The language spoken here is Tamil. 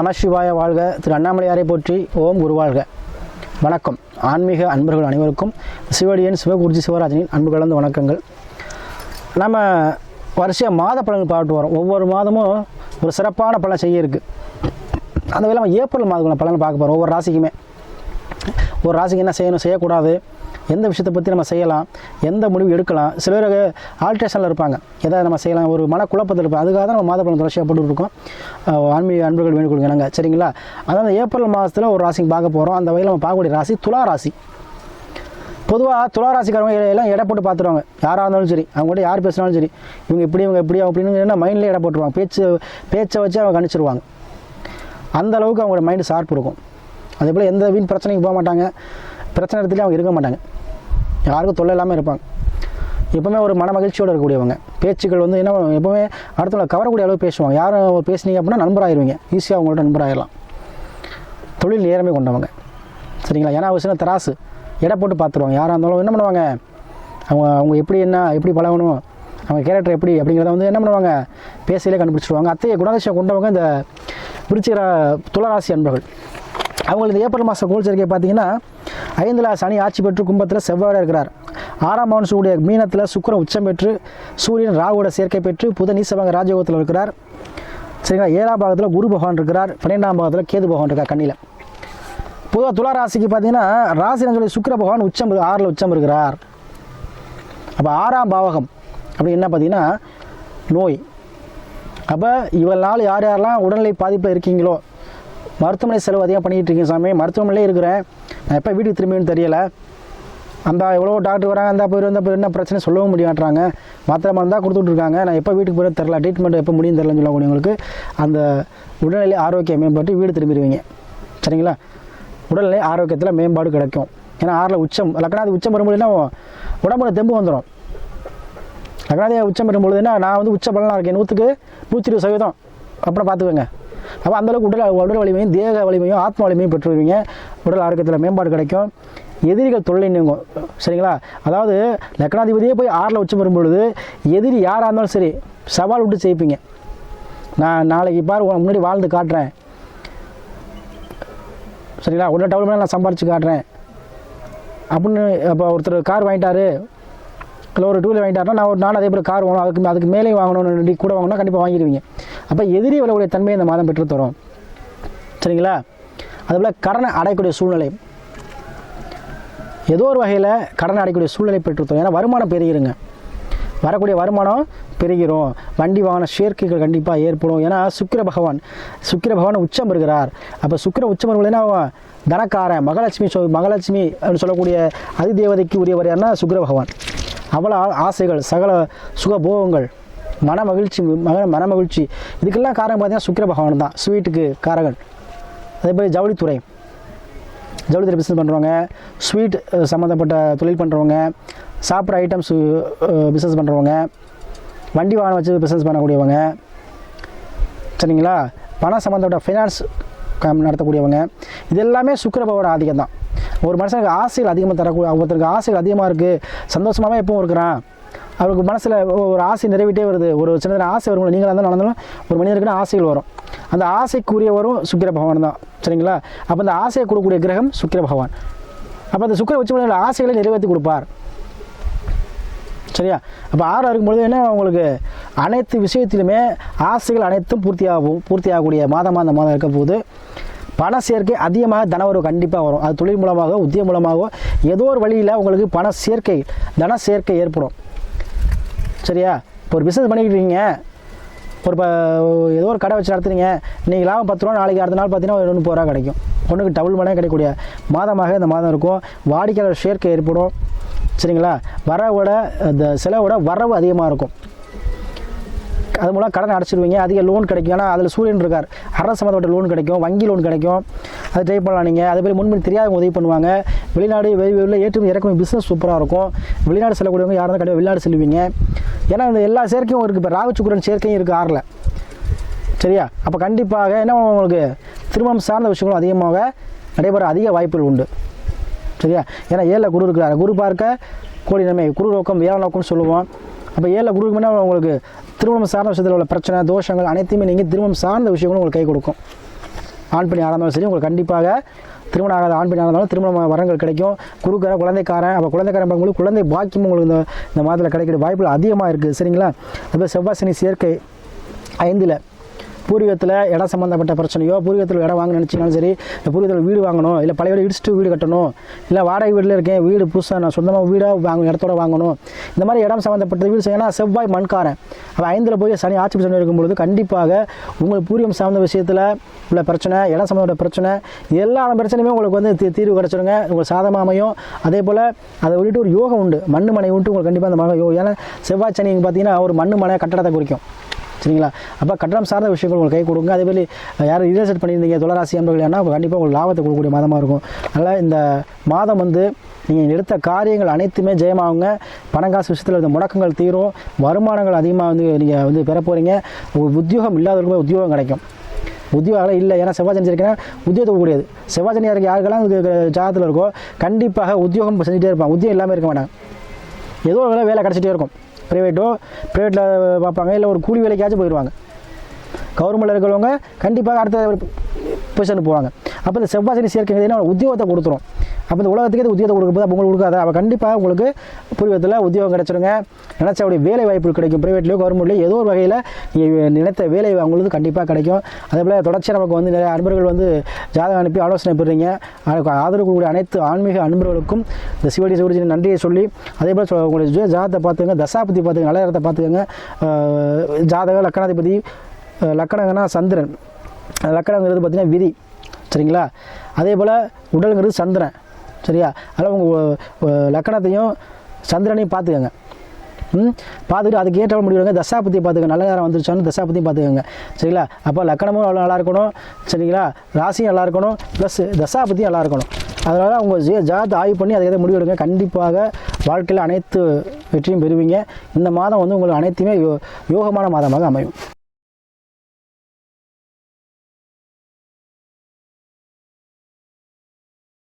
நம சிவாய வாழ்க. திரு அண்ணாமலையாரை போற்றி ஓம் குருவாழ்க வணக்கம். ஆன்மீக அன்பர்கள் அனைவருக்கும் சிவடியன் சிவகுருஜி சிவராஜனின் அன்பு கலந்த வணக்கங்கள். நம்ம வரிசையாக மாத பலன்கள் பார்த்து வரோம். ஒவ்வொரு மாதமும் ஒரு சிறப்பான பலன் செய்ய இருக்குது அந்த வேலை நம்ம ஏப்ரல் மாதம் பலன் பார்க்க போகிறோம் ஒவ்வொரு ராசிக்குமே. ஒரு ராசிக்கு என்ன செய்யணும்? செய்யக்கூடாது. எந்த விஷயத்தை பற்றி நம்ம செய்யலாம் எந்த முடிவு எடுக்கலாம். சில பேர் ஆல்ட்ரேஷனில் இருப்பாங்க. எதாவது நம்ம செய்யலாம் ஒரு மனக்குழப்பத்தில் இருப்பாங்க. அதுக்காக தான் நம்ம மாதப்பழம் தொடர்ச்சியாக போட்டுருக்கோம் ஆன்மீக அன்பர்கள் வேண்டுகொள்ளுங்க நாங்கள் சரிங்களா? அதாவது ஏப்ரல் மாதத்தில் ஒரு ராசிக்கு பார்க்க போகிறோம் அந்த வகையில் நம்ம பார்க்கக்கூடிய ராசி துலா ராசி. பொதுவாக துளாராசிக்காரங்க எல்லாம் எடை போட்டு பார்த்துருவாங்க யாராக இருந்தாலும் சரி அவங்க கூட யார் பேசினாலும் சரி இவங்க இப்படி இவங்க இப்படி அப்படின்னு என்ன மைண்ட்லேயே எடை போட்டுருவாங்க. பேச்சு பேச்சை வச்சு அவங்க கணிச்சிருவாங்க. அந்த அளவுக்கு அவங்களோட மைண்டு ஷார்ப் இருக்கும். அதே போல் எந்த வீண் பிரச்சனைக்கு போக மாட்டாங்க. பிரச்சனை இடத்துலையும் அவங்க இருக்க மாட்டாங்க. யாருக்கும் தொல்லை இல்லாமல் இருப்பாங்க. எப்போவுமே ஒரு மன மகிழ்ச்சியோடு இருக்கக்கூடியவங்க. பேச்சுக்கள் வந்து என்ன எப்போவுமே அடுத்தவங்களை கவரக்கூடிய அளவு பேசுவாங்க. யாரும் பேசுனீங்க அப்படின்னா நண்பராயிருவீங்க. ஈஸியாக அவங்கள்ட்ட நண்பராயிடலாம் தொழில் நேரமே கொண்டவங்க. சரிங்களா? ஏன்னா ஒரு சின்ன தராசு. எடை போட்டு பார்த்துருவாங்க யாராக இருந்தாலும் என்ன பண்ணுவாங்க? அவங்க அவங்க எப்படி என்ன எப்படி பழகணும்? அவங்க கேரக்டர் எப்படி அப்படிங்கிறத வந்து என்ன பண்ணுவாங்க? பேசையிலே கண்டுபிடிச்சிருவாங்க. அத்தையை குணாதிசயம் கொண்டவங்க இந்த விருச்சிக துளராசி அன்பர்கள். அவங்களுக்கு இந்த ஏப்ரல் மாதம் கோல் சேர்க்கை பார்த்தீங்கன்னா ஐந்தில் சனி ஆட்சி பெற்று கும்பத்தில் செவ்வாய் இருக்கிறார். ஆறாம் பவன் சூரிய மீனத்தில் சுக்கரன் உச்சம் பெற்று சூரியன் ராகுவோட சேர்க்கை பெற்று புத நீசவங்க ராஜயோகத்தில் இருக்கிறார். சரிங்களா? ஏழாம் பாகத்தில் குரு பகவான் இருக்கிறார். பன்னெண்டாம் பாகத்தில் கேது பகவான் இருக்கார் கண்ணியில் பொதுவாக துலா ராசிக்கு பார்த்தீங்கன்னா ராசின்னு சொல்லி சுக்கிர பகவான் உச்சம் ஆறில் உச்சம் இருக்கிறார். அப்போ ஆறாம் பாவகம் அப்படின்னு என்ன பார்த்தீங்கன்னா நோய். அப்போ இவள் நாள் யார் யாரெல்லாம் உடல்நிலை பாதிப்பில் இருக்கீங்களோ மருத்துவமனை செலவு அதிகம் பண்ணிக்கிட்டு இருக்கீங்க சாமி. மருத்துவமனையிலே இருக்கிறேன். நான் எப்போ வீட்டுக்கு திரும்பின்னு தெரியலை. அந்த எவ்வளோ டாக்டர் வராங்க அந்த போயிருந்தால் வந்தால் போய் என்ன பிரச்சனை சொல்லவும் முடியாட்டுறாங்க. மாத்திரை மருந்தாக தான் கொடுத்துட்டு இருக்காங்க நான் எப்போ வீட்டுக்கு போய் தெரில ட்ரீட்மெண்ட் எப்போ முடியும் தெரிலன்னு சொல்லக்கூடியவங்களுக்கு அந்த உடல்நிலை ஆரோக்கியம் மேம்பட்டு வீடு திரும்பிடுவீங்க. சரிங்களா? உடல்நிலை ஆரோக்கியத்தில் மேம்பாடு கிடைக்கும். ஏன்னா ஆறில் உச்சம் லக்னாதி உச்சம் வரும்போதுன்னா உடம்புல தெம்பு வந்துடும் லக்னாதி உச்சம் வரும்பொழுதுன்னா நான் வந்து உச்ச பலனாக இருக்கேன். நூற்றுக்கு நூற்றி இருபது சதவீதம். அப்புறம் பார்த்துக்கோங்க. அப்போ அந்தளவுக்கு உடல் உடல் வலிமையும் தேக வலிமையும் ஆத்ம வலிமையும் பெற்றுருவீங்க உடல் ஆரோக்கியத்தில் மேம்பாடு கிடைக்கும். எதிரிகள் தொல்லை நீங்கும் சரிங்களா? அதாவது லக்னாதிபதியே போய் ஆறில் உச்சம் வரும்பொழுது எதிரி யாராக இருந்தாலும் சரி சவால் விட்டு ஜெயிப்பீங்க. நான் நாளைக்கு பாரு முன்னாடி வாழ்ந்து காட்டுறேன். சரிங்களா? உடனே டவுன் நான் சம்பாரித்து காட்டுறேன். அப்படின்னு இப்போ ஒருத்தர் கார் வாங்கிட்டாரு. இல்லை ஒரு டூ வீலர் வாங்கிட்டாருன்னா நான் ஒரு நாள் அதே போல் கார் வாங்கணும். அதுக்கு அதுக்கு மேலே வாங்கணும்னு கூட வாங்கினா கண்டிப்பாக வாங்கிடுவீங்க. அப்போ எதிரி வரக்கூடிய தன்மையை இந்த மாதம் பெற்று தரும் சரிங்களா? அதுபோல் கடனை அடையக்கூடிய சூழ்நிலை. ஏதோ ஒரு வகையில் கடனை அடையக்கூடிய சூழ்நிலை பெற்று தரும் ஏன்னா வருமானம் பெருகிருங்க. வரக்கூடிய வருமானம் பெருகிறோம் வண்டி வாகன சேர்க்கைகள் கண்டிப்பாக ஏற்படும். ஏன்னா சுக்கிர பகவான் சுக்கிர பகவான் உச்சம் இருக்கிறார் அப்போ சுக்கிர உச்சம் வரும்போதுன்னா அவன் தனக்காரன் மகாலட்சுமி சொ மகாலட்சுமி அப்படின்னு சொல்லக்கூடிய அதிதேவதைக்கு உரியவர் யாருன்னா சுக்கிர பகவான். அவ்வளோ ஆ- ஆசைகள் சகல சுகபோகங்கள். மன மகிழ்ச்சி மன மகிழ்ச்சி இதுக்கெல்லாம் காரணம் பார்த்தீங்கன்னா சுக்கிர பகவான் தான். ஸ்வீட்டுக்கு காரகன். அதே மாதிரி ஜவுளித்துறை ஜவுளித்துறை பிஸ்னஸ் பண்ணுறவங்க ஸ்வீட் சம்மந்தப்பட்ட தொழில் பண்ணுறவங்க சாப்பிட்ற ஐட்டம்ஸ் பிஸ்னஸ் பண்ணுறவங்க வண்டி வாகனம் வச்சு பிஸ்னஸ் பண்ணக்கூடியவங்க சரிங்களா? பணம் சம்மந்தப்பட்ட ஃபைனான்ஸ் நடத்தக்கூடியவங்க இது எல்லாமே சுக்கிரபவோட ஆதிக்கம் தான். ஒரு மனுஷனுக்கு ஆசைகள் அதிகமாக தரக்கூடிய ஒருத்தருக்கு ஆசைகள் அதிகமாக இருக்குது சந்தோஷமாகவே எப்பவும் இருக்கிறான். அவருக்கு மனசில் ஒரு ஆசை நிறைவேட்டே வருது. ஒரு சின்ன ஆசை வரும் நீங்களாக இருந்தாலும் நடந்தாலும் ஒரு மனிதருக்குன்னு ஆசைகள் வரும். அந்த ஆசைக்குரியவரும் சுக்கிர பகவான் தான். சரிங்களா? அப்போ அந்த ஆசையை கொடுக்கக்கூடிய கிரகம் சுக்கிர பகவான். அப்போ அந்த சுக்கிர உச்ச ஆசைகளை நிறைவேற்றி கொடுப்பார். சரியா? அப்போ ஆறு இருக்கும்பொழுது என்ன உங்களுக்கு? அனைத்து விஷயத்திலுமே ஆசைகள் அனைத்தும் பூர்த்தியாகும் பூர்த்தியாகக்கூடிய மாதமாக அந்த மாதம் இருக்க போது பண சேர்க்கை அதிகமாக தனவரவு கண்டிப்பாக வரும். அது தொழில் மூலமாக உத்தியம் மூலமாகவோ ஏதோ ஒரு வழியில் உங்களுக்கு பண சேர்க்கை தன சேர்க்கை ஏற்படும். சரியா? இப்போ ஒரு பிஸ்னஸ் பண்ணிக்கிட்டு இருக்கீங்க ஒரு ப ஏதோ ஒரு கடை வச்சு நடத்துறீங்க. இன்றைக்கி லாபம் பத்து ரூபா நாளைக்கு அடுத்த நாள் பார்த்தீங்கன்னா ஒரு முப்பது ரூபா கிடைக்கும். ஒன்றுக்கு டபுள் மடங்கு கிடைக்கக்கூடிய மாதமாக இந்த மாதம் இருக்கும். வாடிக்கையாளர் சேர்க்கை ஏற்படும். சரிங்களா? வரவோட இந்த செலவோட வரவு அதிகமாக இருக்கும். அது மூலம் கடன் அடைச்சிடுவீங்க அதிக லோன் கிடைக்கும். ஏன்னா அதில் சூரியன் இருக்கார். அரசு சம்மந்தப்பட்ட லோன் கிடைக்கும். வங்கி லோன் கிடைக்கும். அது ட்ரை பண்ணலாம் நீங்கள் அதே மாதிரி முன்பு தெரியாதவங்க உதவி பண்ணுவாங்க. வெளிநாடு வெளி வெளியில் ஏற்றுமதி இறக்குமதி பிஸ்னஸ் சூப்பராக இருக்கும். வெளிநாடு செல்லக்கூடியவங்க யாரும் கண்டிப்பாக வெளிநாடு செல்வீங்க. ஏன்னா இந்த எல்லா சேர்க்கையும் இருக்குது இப்போ ராகு சேர்க்கையும் இருக்குது ஆறில். சரியா? அப்போ கண்டிப்பாக என்ன உங்களுக்கு? திருமணம் சார்ந்த விஷயங்களும் அதிகமாக நடைபெற அதிக வாய்ப்புகள் உண்டு. சரியா? ஏன்னா ஏழில் குரு இருக்கிறார். குரு பார்க்க கோடி நன்மை. குரு நோக்கம் வேலை நோக்கம்னு சொல்லுவோம். அப்போ ஏழில் குரு இருக்குன்னா உங்களுக்கு திருமணம் சார்ந்த விஷயத்தில் உள்ள பிரச்சனை தோஷங்கள் அனைத்தையுமே நீங்கள் திருமணம் சார்ந்த விஷயங்களும் உங்களுக்கு கை கொடுக்கும். ஆண் பெண் யாராக இருந்தாலும் சரி உங்களுக்கு கண்டிப்பாக திருமணம் ஆகாத ஆண் பெண் இருந்தாலும் திருமண வரங்கள் கிடைக்கும். குறுக்கிற குழந்தைக்காரன் அப்போ குழந்தைக்காரன் பார்க்கும்போது குழந்தை பாக்கியம் உங்களுக்கு இந்த இந்த மாதத்தில் கிடைக்கிற வாய்ப்புகள் அதிகமாக இருக்குது சரிங்களா? அப்போ செவ்வாய் சனி சேர்க்கை ஐந்தில் பூர்வீகத்தில் இடம் சம்மந்தப்பட்ட பிரச்சனையோ பூர்வீகத்தில் இடம் வாங்க நினச்சினாலும் சரி பூர்வீகத்தில் வீடு வாங்கணும் இல்லை பழைய வீடு இடிச்சுட்டு வீடு கட்டணும் இல்லை வாடகை வீட்டில் இருக்கேன் வீடு புதுசாக நான் சொந்தமாக வீடாக வாங்க இடத்தோட வாங்கணும் இந்த மாதிரி இடம் சம்மந்தப்பட்ட வீடு செய்யணும் செவ்வாய் மண்காரன். அப்போ ஐந்தில் போய் சனி ஆட்சி சனி இருக்கும்பொழுது கண்டிப்பாக உங்கள் பூர்வீகம் சார்ந்த விஷயத்தில் உள்ள பிரச்சனை இடம் சம்மந்தப்பட்ட பிரச்சனை எல்லா பிரச்சனையுமே உங்களுக்கு வந்து தீ- தீர்வு கிடச்சிருங்க. உங்களுக்கு சாதமாக அமையும். அதே போல் அதை விட்டுட்டு ஒரு யோகம் உண்டு. மண்ணு மனை விட்டு உங்களுக்கு கண்டிப்பாக அந்த மன யோ ஏன்னா செவ்வாய் சனி பார்த்தீங்கன்னா ஒரு மண்ணு மனை கட்டடத்தை குறிக்கும். சரிங்களா? அப்போ கட்டணம் சார்ந்த விஷயங்கள் உங்களுக்கு கை கொடுங்க. அதே மாதிரி யாரும் ரிலேஷன் பண்ணியிருந்தீங்க துளராசி அன்பர்கள் ஏன்னா கண்டிப்பாக உங்களுக்கு லாபத்தை கொடுக்கக்கூடிய மாதமாக இருக்கும். அதனால் இந்த மாதம் வந்து நீங்கள் எடுத்த காரியங்கள் அனைத்துமே ஜெயமாகுங்க. பணங்காசு விஷயத்தில் இந்த முடக்கங்கள் தீரும். வருமானங்கள் அதிகமாக வந்து நீங்கள் வந்து பெற போகிறீங்க உத்தியோகம் இல்லாதவர்களுக்கு உத்தியோகம் கிடைக்கும். உத்தியோகம் இல்லை. ஏன்னா செவ்வாய் இருக்கேன்னா உத்தியோகத்தை கூடியது செவ்வாய் இருக்க யாருக்கெல்லாம் ஜாதத்தில் இருக்கோ கண்டிப்பாக உத்தியோகம் செஞ்சுட்டே இருப்பான் உத்தியோகம் இல்லாமல் இருக்க மாட்டாங்க. ஏதோ ஒரு வேலை வேலை கிடச்சிட்டே இருக்கும். ப்ரைவேட்டோ ப்ரைவேட்டில் பார்ப்பாங்க இல்லை ஒரு கூலி வேலைக்காச்சும் போயிடுவாங்க. கவர்மெண்ட்டில் இருக்கிறவங்க கண்டிப்பாக அடுத்த பொசிஷனுக்கு போவாங்க. அப்போ இந்த செவ்வாய் சனி சேர்க்கை உத்தியோகத்தை கொடுத்துரும். அப்போ இந்த உலகத்துக்கு இது உத்தியோகத்தை கொடுக்கும்போது அப்போ உங்களுக்கு கொடுக்காத? அப்போ கண்டிப்பாக உங்களுக்கு பூர்வீகத்தில் உத்தியோகம் கிடச்சிருங்க. நினச்ச அப்படி வேலை வாய்ப்பு கிடைக்கும். ப்ரைவேட்லேயோ கவர்மெண்ட்லேயோ ஏதோ ஒரு வகையில் நீங்கள் நினைத்த வேலை உங்களுக்கு கண்டிப்பாக கிடைக்கும். அதே போல் தொடர்ச்சியாக நமக்கு வந்து நிறைய அன்பர்கள் வந்து ஜாதகம் அனுப்பி ஆலோசனை பெறுறீங்க. அதுக்கு ஆதரவு கூடிய அனைத்து ஆன்மீக அன்பர்களுக்கும் இந்த சிவடி சிவடி நன்றியை சொல்லி அதே போல் உங்களுடைய ஜாதகத்தை பார்த்துக்கங்க தசாபதி பார்த்துக்கங்க நலரத்தை பார்த்துக்கங்க. அஹ், ஜாதகம் லக்கணாதிபதி லக்கணங்கன்னா சந்திரன். லக்கணங்கிறது பார்த்தீங்கன்னா விதி. சரிங்களா? அதே போல் உடலுங்கிறது சந்திரன். சரியா? அதில் உங்கள் லக்கணத்தையும் சந்திரனையும் பார்த்துக்கங்க. ம்? பார்த்துட்டு அதுக்கு ஏற்ற முடிவுங்க தசாபதியை பார்த்துக்கங்க. நல்ல நேரம் வந்துருச்சான்னு தசாபதியும் பார்த்துக்கங்க. சரிங்களா? அப்போ லக்கணமும் அவ்வளோ நல்லா இருக்கணும். சரிங்களா? ராசியும் நல்லா இருக்கணும். ப்ளஸ் தசாபதியும் நல்லா இருக்கணும். அதனால் உங்கள் ஜே ஜாதத்தை ஆய்வு பண்ணி அதுக்கேற்ற முடிவு எடுங்க கண்டிப்பாக வாழ்க்கையில் அனைத்து வெற்றியும் பெறுவீங்க. இந்த மாதம் வந்து உங்களுக்கு அனைத்துமே யோ யோகமான மாதமாக அமையும்.